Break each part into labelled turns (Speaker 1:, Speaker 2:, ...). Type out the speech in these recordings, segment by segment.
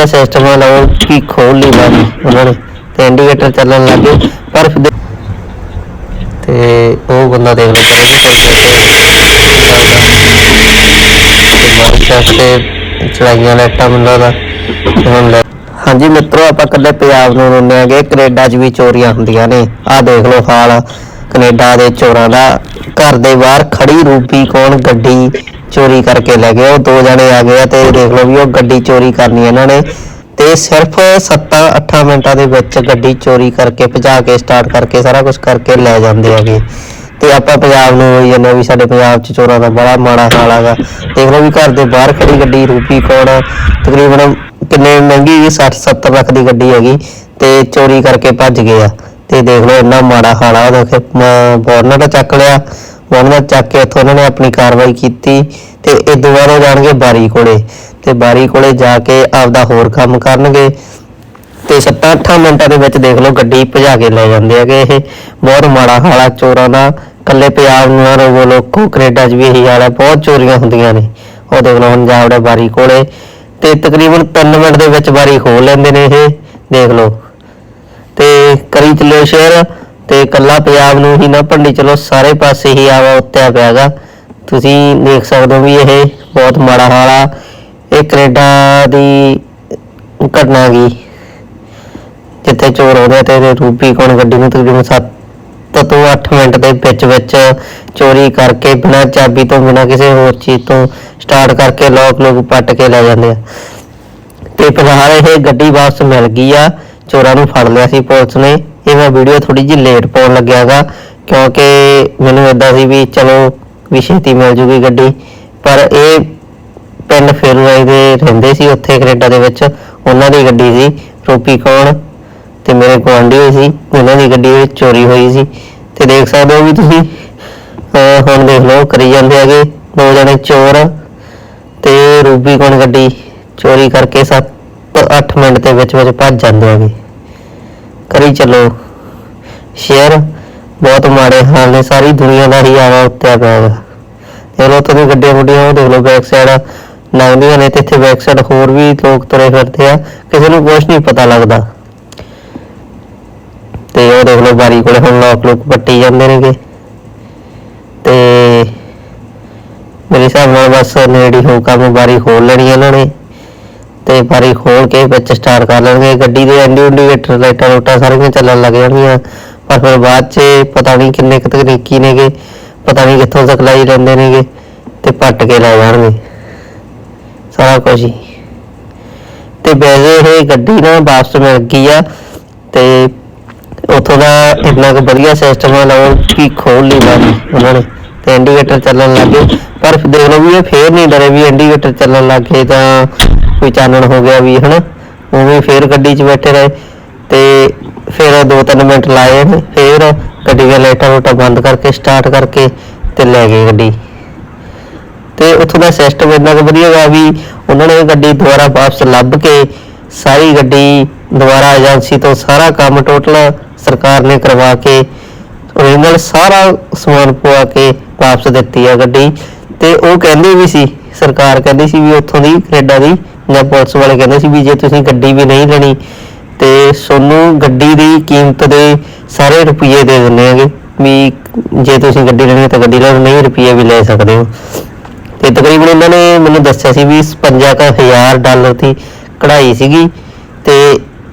Speaker 1: ਵਧੀਆ ਸਿਸਟਮ ਆ ਲਓ ਕੀ ਖੋਲ ਲਈ ਬਾਜੀ ਉਹਨਾਂ ਨੇ ਤੇ ਇੰਡੀਕੇਟਰ ਚੱਲਣ ਲੱਗ ਪਰ ਤੇ ਉਹ ਬੰਦਾ ਦੇਖ ਲਓ ਪਰੇ ਤੇ ਮਾਈਕ੍ਰਾਫਟ ਚਲਾਈਆਂ ਲਾਈਟਾਂ ਬੰਦਾ ਦਾ, ਹੁਣ ਲੈ। ਹਾਂਜੀ ਮਿੱਤਰੋ, ਆਪਾਂ ਕੱਲੇ ਪੰਜਾਬ ਨੂੰ ਰੋਂਦੇ ਆਂਗੇ, ਕੈਨੇਡਾ 'ਚ ਵੀ ਚੋਰੀਆਂ ਹੁੰਦੀਆਂ ਨੇ। ਆਹ ਦੇਖ ਲਓ ਹਾਲ, ਕੈਨੇਡਾ ਦੇ ਚੋਰਾਂ ਦਾ, ਘਰ ਦੇ ਬਾਹਰ ਖੜੀ ਰੂਪੀ ਕੌਣ, ਗੱਡੀ ਚੋਰੀ ਕਰਕੇ ਲੈ ਗਏ, ਉਹ ਦੋ ਜਣੇ ਆ ਗਏ ਆ ਤੇ ਦੇਖ ਲਓ ਵੀ ਉਹ ਗੱਡੀ ਚੋਰੀ ਕਰਨੀ ਇਹਨਾਂ ਨੇ। ਤੇ ਸਿਰਫ 7-8 ਮਿੰਟਾਂ ਦੇ ਵਿੱਚ ਗੱਡੀ ਚੋਰੀ ਕਰਕੇ ਭਜਾ ਕੇ ਸਟਾਰਟ ਕਰਕੇ ਸਾਰਾ ਕੁਝ ਕਰਕੇ ਲੈ ਜਾਂਦੇ ਹੈਗੇ। ਤੇ ਆਪਾਂ ਪੰਜਾਬ ਨੂੰ ਹੋਈ ਜਾਂਦੇ ਆ ਵੀ ਸਾਡੇ ਪੰਜਾਬ 'ਚ ਚੋਰਾਂ ਦਾ ਬੜਾ ਮਾੜਾ ਹਾਲ ਹੈਗਾ। ਦੇਖ ਲਓ ਵੀ ਘਰ ਦੇ ਬਾਹਰ ਖੜੀ ਗੱਡੀ ਰੂਪੀ ਕੌਣ ਤਕਰੀਬਨ ਕਿੰਨੇ ਮਹਿੰਗੀ 60 70 ਲੱਖ ਦੀ ਗੱਡੀ ਹੈਗੀ ਤੇ ਚੋਰੀ ਕਰਕੇ ਭੱਜ ਗਏ ਆ। ਤੇ ਦੇਖ ਲਓ ਇੰਨਾ ਮਾੜਾ ਹਾਲ ਆ, ਉਹ ਦੇਖੇ ਬੋਰਨਟ ਚੱਕ ਲਿਆ। ਬੋਰਨਟ ਚੱਕ ਕੇ ਇੱਥੋਂ ਉਹਨਾਂ ਨੇ ਆਪਣੀ ਕਾਰਵਾਈ ਕੀਤੀ ਤੇ ਇਹ ਦੁਬਾਰਾ ਜਾਣਗੇ ਬਾਰੀ ਕੋਲੇ। ਤੇ ਬਾਰੀ ਕੋਲੇ ਜਾ ਕੇ ਆਪਦਾ ਹੋਰ ਕੰਮ ਕਰਨਗੇ। ਤੇ 7-8 ਮਿੰਟਾਂ ਦੇ ਵਿੱਚ ਦੇਖ ਲਓ ਗੱਡੀ ਭਜਾ ਕੇ ਲੈ ਜਾਂਦੇ ਹੈਗੇ ਇਹ। ਬਹੁਤ ਮਾੜਾ ਹਾਲ ਆ ਚੋਰਾਂ ਦਾ। ਕੱਲੇ ਪੰਜਾਬ ਨੂੰ ਨਾ ਰੋਵੋ ਲੋਕੋ, ਕੈਨੇਡਾ 'ਚ ਵੀ ਇਹੀ ਹਾਲ ਹੈ। ਬਹੁਤ ਚੋਰੀਆਂ ਹੁੰਦੀਆਂ ਨੇ। ਉਹ ਦੇਖ ਲਓ ਹੁਣ ਜਾਵੜੇ ਬਾਰੀ ਕੋਲੇ। ਤੇ ਤਕਰੀਬਨ 3 ਮਿੰਟ ਦੇ ਵਿੱਚ ਬਾਰੀ ਖੋਲ ਲੈਂਦੇ ਨੇ ਇਹ। ਦੇਖ ਲਓ। ਤੇ ਕਰੀ ਚੱਲਿਓ ਸ਼ੇਅਰ। ਤੇ ਕੱਲਾ ਪੰਜਾਬ ਨੂੰ ਹੀ ਨਾ ਭੰਡੀ, ਚਲੋ ਸਾਰੇ ਪਾਸੇ ਹੀ ਆਵਾ ਉੱਤਿਆ ਪਿਆਗਾ। ਤੁਸੀਂ ਦੇਖ ਸਕਦੇ ਹੋ ਵੀ ਇਹ ਬਹੁਤ ਮਾੜਾ ਹਾਲ ਆ। ਇਹ ਕੈਨੇਡਾ ਦੀ ਘਟਨਾ ਗਈ ਜਿੱਥੇ ਚੋਰ ਆਉਂਦੇ ਰਿਹਾ ਤੇ ਇਹਦੇ ਰੂਪੀ ਕੌਣ ਗੱਡੀ ਨੂੰ ਤਕਰੀਬਨ 7 ਤੋਂ 8 ਮਿੰਟ ਦੇ ਵਿੱਚ ਵਿੱਚ ਚੋਰੀ ਕਰਕੇ ਬਿਨਾਂ ਚਾਬੀ ਤੋਂ, ਬਿਨਾਂ ਕਿਸੇ ਹੋਰ ਚੀਜ਼ ਤੋਂ ਸਟਾਰਟ ਕਰਕੇ ਲੋਕ ਲੋਕ ਪੱਟ ਕੇ ਲੈ ਜਾਂਦੇ ਆ। ਤੇ ਫਿਲਹਾਲ ਇਹ ਗੱਡੀ ਵਾਪਸ ਮਿਲ ਗਈ ਆ। ਚੋਰਾਂ ਨੂੰ ਫੜ ਲਿਆ ਸੀ ਪੁਲਿਸ ਨੇ। ਇਹ ਮੈਂ ਵੀਡੀਓ ਥੋੜੀ ਜਿਹੀ ਲੇਟ ਪਾਉਣ ਲੱਗਿਆਗਾ, ਕਿਉਂਕਿ ਮੈਨੂੰ ਇਦਾਂ ਸੀ ਵੀ ਚਲੋ ਵੀ ਛੇਤੀ ਮਿਲ ਜੂਗੀ ਗੱਡੀ, ਪਰ ਇਹ ਪਿੰਡ ਫੇਰੂਆਈ ਦੇ ਰਹਿੰਦੇ ਸੀ ਉੱਥੇ ਕੈਨੇਡਾ ਦੇ ਵਿੱਚ, ਉਹਨਾਂ ਦੀ ਗੱਡੀ ਸੀ ਰੂਪੀ ਕੌਣ ਤੇ ਮੇਰੇ ਗੁਆਂਢੀ ਹੋਈ ਸੀ, ਉਹਨਾਂ ਦੀ ਗੱਡੀ ਵਿੱਚ ਚੋਰੀ ਹੋਈ ਸੀ। ਤੇ ਦੇਖ ਸਕਦੇ ਹੋ ਵੀ ਤੁਸੀਂ ਹੁਣ ਦੇਖ ਲਓ, ਕਰੀ ਜਾਂਦੇ ਹੈਗੇ ਦੋ ਜਣੇ ਚੋਰ ਤੇ ਰੂਬੀ ਕੌਣ ਗੱਡੀ ਚੋਰੀ ਕਰਕੇ 7-8 ਮਿੰਟ ਦੇ ਵਿੱਚ ਵਿੱਚ ਭੱਜ ਜਾਂਦੇ ਹੈਗੇ। ਕਰੀ ਚੱਲੋ। ਸ਼ੇਅਰ ਬਹੁਤ ਮਾੜੇ ਹਾਲ ਨੇ, ਸਾਰੀ ਦੁਨੀਆ ਦਾ ਹੀ ਆਵਾ ਉੱਤੇ ਪਿਆ ਹੈਗਾ ਇਹ ਲੋ ਤੁਸੀਂ ਗੱਡੀਆਂ ਗੁੱਡੀਆਂ ਉਹ ਦੇਖ ਲਓ ਬੈਕ ਸਾਈਡ ਲੰਘਦੀਆਂ ਨੇ ਤੇ ਇੱਥੇ ਬੈਕ ਸਾਈਡ ਹੋਰ ਵੀ ਲੋਕ ਤੁਰੇ ਫਿਰਦੇ ਆ, ਕਿਸੇ ਨੂੰ ਕੁਝ ਨਹੀਂ ਪਤਾ ਲੱਗਦਾ। ਤੇ ਉਹ ਦੇਖ ਲਓ ਬਾਰੀ ਕੋਲੇ ਹੁਣ ਲੋਕ ਲੋਕ ਪੱਟੀ ਜਾਂਦੇ ਨੇਗੇ। ਤੇ ਮੇਰੇ ਹਿਸਾਬ ਨਾਲ ਬਸ ਨੇੜੀ ਹੋ ਕੰਮ, ਬਾਰੀ ਖੋਲ ਲੈਣੀ ਇਹਨਾਂ ਨੇ। ਤੇ ਬਾਰੀ ਖੋਲ ਕੇ ਵਿੱਚ ਸਟਾਰਟ ਕਰ ਲੈਣਗੇ। ਗੱਡੀ ਦੇ ਐਂਡੀ ਇੰਡੀਕੇਟਰ ਲਾਈਟਾਂ ਰੋਟਾਂ ਸਾਰੀਆਂ ਚੱਲਣ ਲੱਗ ਜਾਣਗੀਆਂ। ਪਰ ਫਿਰ ਬਾਅਦ 'ਚ ਪਤਾ ਨਹੀਂ ਕਿੰਨੇ ਕੁ ਤਕਨੀਕੀ ਨੇਗੇ, ਪਤਾ ਨਹੀਂ ਕਿੱਥੋਂ ਸਿਖਲਾਈ ਲੈਂਦੇ ਨੇਗੇ ਤੇ ਪੱਟ ਕੇ ਲੈ ਜਾਣਗੇ। ਸਾਰਾ ਕੁਝ ਹੀ। ਤੇ ਵੈਸੇ ਇਹ ਗੱਡੀ ਨਾ ਵਾਪਸ ਮਿਲ ਗਈ ਆ ਤੇ ਉੱਥੋਂ ਦਾ ਇੰਨਾ ਕੁ ਵਧੀਆ ਸਿਸਟਮ ਆ ਲਓ ਕਿ ਖੋਲ ਲਈ ਬਾਜੀ ਉਹਨਾਂ ਨੇ ਤੇ ਇੰਡੀਕੇਟਰ ਚੱਲਣ ਲੱਗ ਗਏ। ਪਰ ਦੇਖ ਲਓ ਵੀ ਇਹ ਫੇਰ ਨਹੀਂ ਡਰੇ ਵੀ ਇੰਡੀਕੇਟਰ ਚੱਲਣ ਲੱਗ ਗਏ ਤਾਂ ਕੋਈ ਚਾਨਣ ਹੋ ਗਿਆ ਵੀ, ਹਨਾ? ਉਵੇਂ ਫੇਰ ਗੱਡੀ 'ਚ ਬੈਠੇ ਰਹੇ ਤੇ ਫਿਰ ਦੋ ਤਿੰਨ ਮਿੰਟ ਲਾਏ ਫਿਰ ਗੱਡੀ ਦੇ ਲਾਈਟਾਂ ਰੋਟਾਂ ਬੰਦ ਕਰਕੇ ਸਟਾਰਟ ਕਰਕੇ ਤੇ ਲੈ ਗਏ ਗੱਡੀ। ਤੇ ਉੱਥੋਂ ਦਾ ਸਿਸਟਮ ਇੰਨਾ ਕੁ ਵਧੀਆ ਹੋਇਆ ਵੀ ਉਹਨਾਂ ਨੇ ਗੱਡੀ ਦੁਬਾਰਾ ਵਾਪਸ ਲੱਭ ਕੇ ਸਾਰੀ ਗੱਡੀ ਦੁਬਾਰਾ ਏਜੰਸੀ ਤੋਂ ਸਾਰਾ ਕੰਮ ਟੋਟਲ ਸਰਕਾਰ ਨੇ ਕਰਵਾ ਕੇ ਓਰੀਜਨਲ ਸਾਰਾ ਸਮਾਨ ਪਵਾ ਕੇ ਵਾਪਸ ਦਿੱਤੀ ਆ ਗੱਡੀ। ਤੇ ਉਹ ਕਹਿੰਦੇ ਵੀ ਸੀ, ਸਰਕਾਰ ਕਹਿੰਦੀ ਸੀ ਵੀ ਉੱਥੋਂ ਦੀ, ਕੈਨੇਡਾ ਦੀ ਜਾਂ ਪੁਲਿਸ ਵਾਲੇ ਕਹਿੰਦੇ ਸੀ ਵੀ ਜੇ ਤੁਸੀਂ ਗੱਡੀ ਵੀ ਨਹੀਂ ਲੈਣੀ, ਤੇ ਤੁਹਾਨੂੰ ਗੱਡੀ ਦੀ ਕੀਮਤ ਦੇ ਸਾਰੇ ਰੁਪਏ ਦੇ ਦਿੰਦੇ ਹੈਗੇ, ਵੀ ਜੇ ਤੁਸੀਂ ਗੱਡੀ ਲੈਣੀ ਤਾਂ ਗੱਡੀ ਲੈਣ ਨਹੀਂ ਰੁਪਏ ਵੀ ਲੈ ਸਕਦੇ ਹੋ। ਤੇ ਤਕਰੀਬਨ ਉਹਨਾਂ ਨੇ ਮੈਨੂੰ ਦੱਸਿਆ ਸੀ ਵੀ 55000 ਡਾਲਰ ਦੀ ਕਢਾਈ ਸੀਗੀ, ਤੇ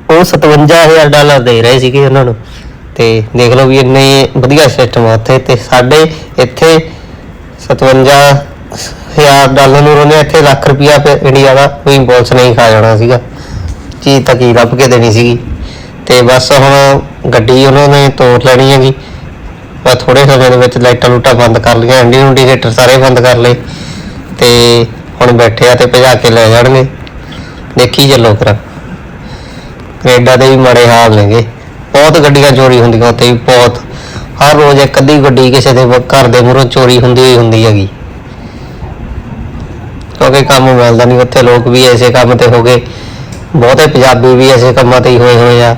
Speaker 1: ਉਹ 57000 ਡਾਲਰ ਦੇ ਰਹੇ ਸੀਗੇ ਉਹਨਾਂ ਨੂੰ। ਤੇ ਦੇਖ ਲਓ ਵੀ ਇੰਨੇ ਵਧੀਆ ਸਿਸਟਮ ਆ ਉੱਥੇ, ਤੇ ਸਾਡੇ ਇੱਥੇ ਹਜ਼ਾਰ ਡਾਲਰ ਨੂੰ ਉਹਨੇ ਇੱਥੇ ਲੱਖ ਰੁਪਿਆ ਫਿਰ ਇੰਡੀਆ ਦਾ ਕੋਈ ਪੁਲਿਸ ਨਹੀਂ ਖਾ ਜਾਣਾ ਸੀਗਾ। ਚੀਜ਼ ਤਾਂ ਕੀ ਲੱਭ ਕੇ ਦੇਣੀ ਸੀਗੀ। ਤੇ ਬਸ ਹੁਣ ਗੱਡੀ ਉਹਨਾਂ ਨੇ ਤੋੜ ਲੈਣੀ ਹੈਗੀ। ਬਸ ਥੋੜੇ ਸਮੇਂ ਦੇ ਵਿੱਚ ਲਾਈਟਾਂ ਲੂਟਾਂ ਬੰਦ ਕਰ ਲਈਆਂ ਇੰਡੀ ਇੰਡੀਕੇਟਰ ਸਾਰੇ ਬੰਦ ਕਰ ਲਏ। ਤੇ ਹੁਣ ਬੈਠੇ ਆ ਤੇ ਭਜਾ ਕੇ ਲੈ ਜਾਣਗੇ। ਦੇਖੀ ਚੱਲੋ ਫਿਰ। ਕੈਨੇਡਾ ਦੇ ਵੀ ਮਾੜੇ ਹਾਲ ਨੇਗੇ। ਬਹੁਤ ਗੱਡੀਆਂ ਚੋਰੀ ਹੁੰਦੀਆਂ ਉੱਥੇ ਵੀ, ਬਹੁਤ। ਹਰ ਰੋਜ਼ ਇੱਕ ਅੱਧੀ ਗੱਡੀ ਕਿਸੇ ਦੇ ਘਰ ਦੇ ਮੂਹਰੋਂ ਚੋਰੀ ਹੁੰਦੀ ਹੀ ਹੁੰਦੀ ਹੈਗੀ। ਕਿਉਂਕਿ ਕੰਮ ਮਿਲਦਾ ਨਹੀਂ ਉੱਥੇ ਲੋਕ ਵੀ ਐਸੇ ਕੰਮ ਤੇ ਹੋ ਗਏ। ਬਹੁਤੇ ਪੰਜਾਬੀ ਵੀ ਐਸੇ ਕੰਮਾਂ ਤੇ ਹੀ ਹੋਏ ਹੋਏ ਆ।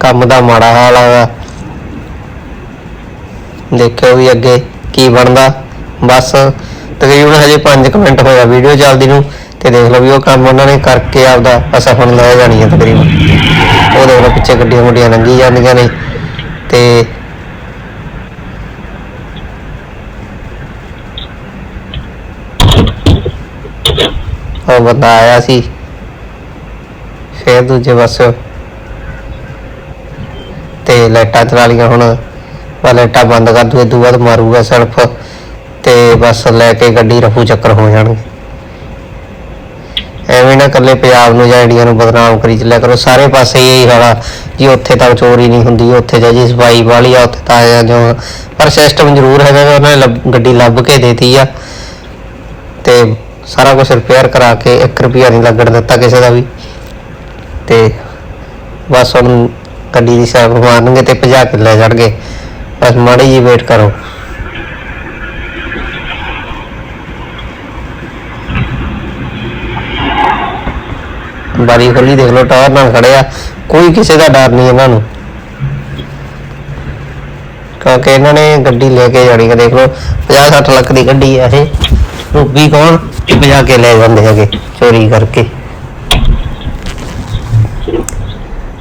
Speaker 1: ਕੰਮ ਦਾ ਮਾੜਾ ਹਾਲ ਆਗਾ ਦੇਖਿਓ ਵੀ ਅੱਗੇ ਕੀ ਬਣਦਾ। ਬਸ ਤਕਰੀਬਨ ਹਜੇ 5 ਮਿੰਟ ਹੋਇਆ ਵੀਡੀਓ ਚੱਲਦੀ ਨੂੰ, ਤੇ ਦੇਖ ਲਓ ਵੀ ਉਹ ਕੰਮ ਉਹਨਾਂ ਨੇ ਕਰਕੇ ਆਪਦਾ ਅਸਾ ਹੁਣ ਲੈ ਜਾਣੀ ਹੈ ਤਕਰੀਬਨ। ਉਹ ਦੇਖ ਲਓ ਪਿੱਛੇ ਗੱਡੀਆਂ ਗੁੱਡੀਆਂ ਲੰਘੀ ਜਾਂਦੀਆਂ ਨੇ, ਤੇ ਉਹ ਬੰਦਾ ਆਇਆ ਸੀ। ਫਿਰ ਦੂਜੇ ਪਾਸੇ ਤੇ ਲਾਈਟਾਂ ਚਲਾ ਲਈਆਂ ਹੁਣ। ਬਸ ਲਾਈਟਾਂ ਬੰਦ ਕਰ ਦੂਏ, ਦੂਆ ਬਾਅਦ ਮਾਰੂਗਾ ਸਲਫ ਤੇ ਬਸ ਲੈ ਕੇ ਗੱਡੀ ਰਫੂ ਚੱਕਰ ਹੋ ਜਾਣਗੇ। ਐਵੇਂ ਨਾ ਇਕੱਲੇ ਪੰਜਾਬ ਨੂੰ ਜਾਂ ਇੰਡੀਆ ਨੂੰ ਬਦਨਾਮ ਕਰੀ ਚੱਲਿਆ ਕਰੋ। ਸਾਰੇ ਪਾਸੇ ਇਹੀ ਹਾਲਾ ਜੀ, ਉੱਥੇ ਤਾਂ ਚੋਰੀ ਨਹੀਂ ਹੁੰਦੀ, ਉੱਥੇ ਜਾਂ ਜੀ ਸਫ਼ਾਈ ਵਾਲੀ ਆ, ਉੱਥੇ ਤਾਂ ਆ। ਜੋ ਪਰ ਸਿਸਟਮ ਜ਼ਰੂਰ ਹੈਗਾ ਉਹਨਾਂ ਨੇ ਲੱਭ- ਗੱਡੀ ਲੱਭ ਕੇ ਦੇਤੀ ਆ। ਤੇ ਸਾਰਾ ਕੁਝ ਰਿਪੇਅਰ ਕਰਾ ਕੇ 1 ਰੁਪਿਆ ਨਹੀਂ ਲੱਗਣ ਦਿੱਤਾ ਕਿਸੇ ਦਾ ਵੀ। ਤੇ ਬਸ ਹੁਣ ਗੱਡੀ ਦੀ ਸਾਈਡ ਮਾਰਨਗੇ ਤੇ ਭਜਾ ਕੇ ਲੈ ਗਏ ਬਸ ਮਾੜੀ ਜੀ ਵੇਟ ਕਰੋ। ਬਾਰੀ ਖੋਲੀ ਦੇਖ ਲਓ, ਟਾਵਰ ਨਾਲ ਖੜਿਆ ਕੋਈ ਕਿਸੇ ਦਾ ਡਰ ਨਹੀਂ ਇਹਨਾਂ ਨੂੰ। ਕਿਉਂਕਿ ਇਹਨਾਂ ਨੇ ਗੱਡੀ ਲੈ ਕੇ ਜਾਣੀ ਹੈ ਦੇਖ ਲਓ 50 60 ਲੱਖ ਦੀ ਗੱਡੀ ਹੈ ਇਹ। ਰੁੱਬੀ ਕੌਣ ਭਜਾ ਕੇ ਲੈ ਜਾਂਦੇ ਹੈਗੇ ਚੋਰੀ ਕਰਕੇ।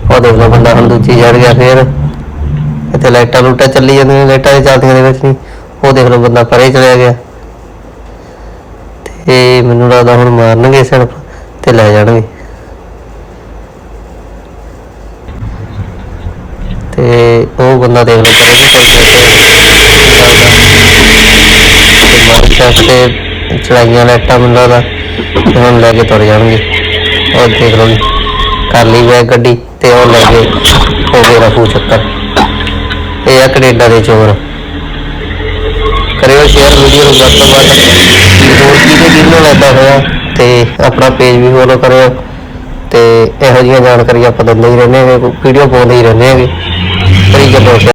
Speaker 1: ਉਹ ਦੇਖ ਲਓ ਬੰਦਾ ਹੁਣ ਦੂਜੀ ਚੜ ਗਿਆ ਫੇਰ। ਇੱਥੇ ਲਾਈਟਾਂ ਲੂਟਾਂ ਚੱਲੀ ਜਾਂਦੀਆਂ ਨੇ, ਲਾਈਟਾਂ ਚੱਲਦੀਆਂ ਦੇ ਵਿੱਚ ਨਹੀਂ ਉਹ ਦੇਖ ਲਓ ਬੰਦਾ ਪਰੇ ਚਲਿਆ ਗਿਆ। ਤੇ ਮੈਨੂੰ ਲੱਗਦਾ ਹੁਣ ਮਾਰਨਗੇ ਸਿਰਫ ਤੇ ਲੈ ਜਾਣਗੇ। ਤੇ ਉਹ ਬੰਦਾ ਦੇਖ ਲਓ ਪਰੇ ਤੇ ਮਾਰਕੀਟ ਤੇ ਚਲਾਈਆਂ ਲਾਈਟਾਂ ਮੈਨੂੰ ਲੱਗਦਾ ਤੇ ਹੁਣ ਲੈ ਕੇ ਤੁਰ ਜਾਣਗੇ। ਉਹ ਦੇਖ ਲਓ ਜੀ, ਕਰ ਲਈ ਵੇ ਗੱਡੀ ਤੇ ਉਹ ਲੈ ਗਏ ਹੋ ਗਏ ਰਫੂ ਚੱਕਰ। ਇਹ ਆ ਕੈਨੇਡਾ ਦੇ ਚੋਰ। ਕਰਿਓ ਸ਼ੇਅਰ ਵੀਡੀਓ ਨੂੰ ਵੱਧ ਤੋਂ ਵੱਧ। ਹੋਰ ਕਿਹਦੇ ਕਿਹਨੂੰ ਲੱਗਦਾ ਹੋਇਆ ਤੇ ਆਪਣਾ ਪੇਜ ਵੀ ਫੋਲੋ ਕਰਿਓ ਤੇ ਇਹੋ ਜਿਹੀਆਂ ਜਾਣਕਾਰੀ ਆਪਾਂ ਦਿੰਦੇ ਹੀ ਰਹਿੰਦੇ ਹਾਂ ਵੀਡੀਓ ਪਾਉਂਦੇ ਹੀ ਰਹਿੰਦੇ ਹੈਗੇ। ਕਰੀ ਚੱਲੋ